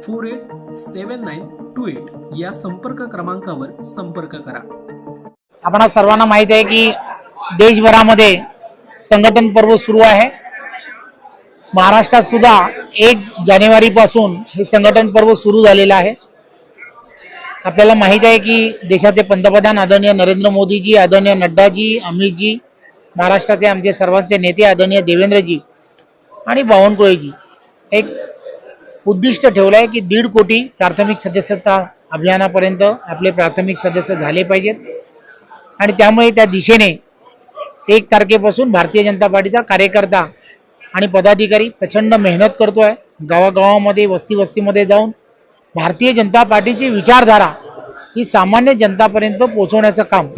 four eight seven nine two eight या संपर्क क्रमांकावर संपर्क करा. आपण सर्वांना माहीत आहे की देशभरामध्ये संघटन पर्व सुरू आहे. महाराष्ट्रात सुद्धा एक जानेवारी पासून हे संघटन पर्व सुरू झालेलं आहे. आपल्याला माहीत आहे की देशाचे पंतप्रधान आदरणीय नरेंद्र मोदीजी आदरणीय नड्डाजी अमितजी महाराष्ट्राचे आमचे सर्वांचे नेते आदरणीय देवेंद्रजी आणि बावनकुळेजी. एक उद्दिष्ट ठेवलं आहे की दीड कोटी प्राथमिक सदस्यता अभियानापर्यंत आपले प्राथमिक सदस्य झाले पाहिजेत. आणि त्यामुळे त्या दिशेने एक तारखेपासून भारतीय जनता पार्टीचा कार्यकर्ता आणि पदाधिकारी प्रचंड मेहनत करतोय. गावागावामध्ये वस्ती वस्तीमध्ये जाऊन भारतीय जनता पार्टीची विचारधारा ही सामान्य जनतापर्यंत पोहोचवण्याचं काम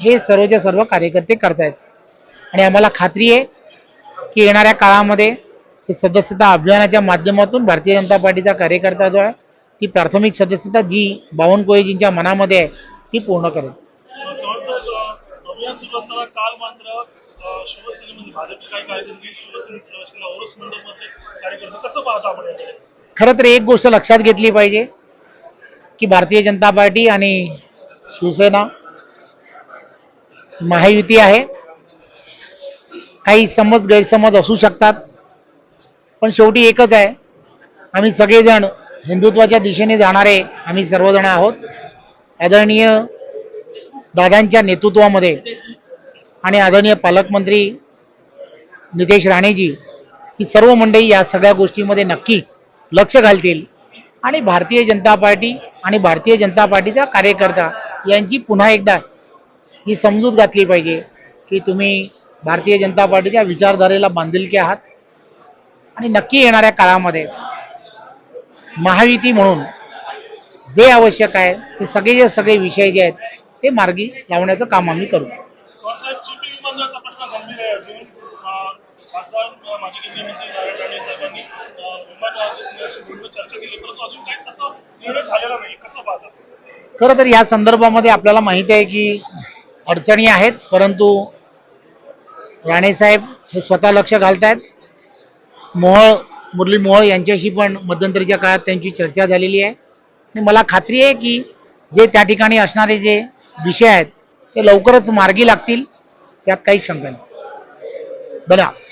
हे सर्वच्या सर्व कार्यकर्ते करतायत. आणि आम्हाला खात्री आहे की येणाऱ्या काळामध्ये हे सदस्यता अभियानाच्या माध्यमातून भारतीय जनता पार्टीचा कार्यकर्ता जो आहे ती प्राथमिक सदस्यता जी बावनकुळेजींच्या मनामध्ये आहे ती पूर्ण करेल. चव्हाणसाहेब अभियान सुरू असताना काल मात्र अ, शिवसेनेमध्ये भाजपचे काही कार्यकर्ते शिवसेनेत प्रवेश केला ओरोस मंडळमध्ये कार्यकर्ते. कसं पाहता आपण याकडे? खरं तर एक गोष्ट लक्षात घेतली पाहिजे की भारतीय जनता पार्टी आणि शिवसेना महायुती आहे. काही समज गैरसमज असू शकतात. पण शेवटी एकच आहे. आम्ही सगळेजण हिंदुत्वाच्या दिशेने जाणारे आम्ही सर्वजण आहोत. आदरणीय दादांच्या नेतृत्वामध्ये आणि आदरणीय पालकमंत्री नितेश राणेजी ही सर्व मंडळी या सगळ्या गोष्टीमध्ये नक्की लक्ष घालतील आणि भारतीय जनता पार्टी आणि भारतीय जनता पार्टीचा कार्यकर्ता यांची पुन्हा एकदा ही समजूत घातली पाहिजे की तुम्ही भारतीय जनता पार्टीच्या विचारधारेला बांधिलके आहात. आणि नक्की येणाऱ्या काळामध्ये महायुती म्हणून जे आवश्यक आहे ते सगळे सगळे विषय जे आहेत ते मार्गी लावण्याचं काम आम्ही करू. खरं तर या संदर्भामध्ये आपल्याला माहिती आहे की अडचणी आहेत परंतु राणेसाहेब हे स्वतः लक्ष घालतायत. मोहळ मुरली मोहळ यांच्याशी पण मध्यंतरीच्या काळात त्यांची चर्चा झालेली आहे. आणि मला खात्री आहे की जे त्या ठिकाणी असणारे जे विषय आहेत ते लवकरच मार्गी लागतील त्यात काही शंका नाही. धन्यवाद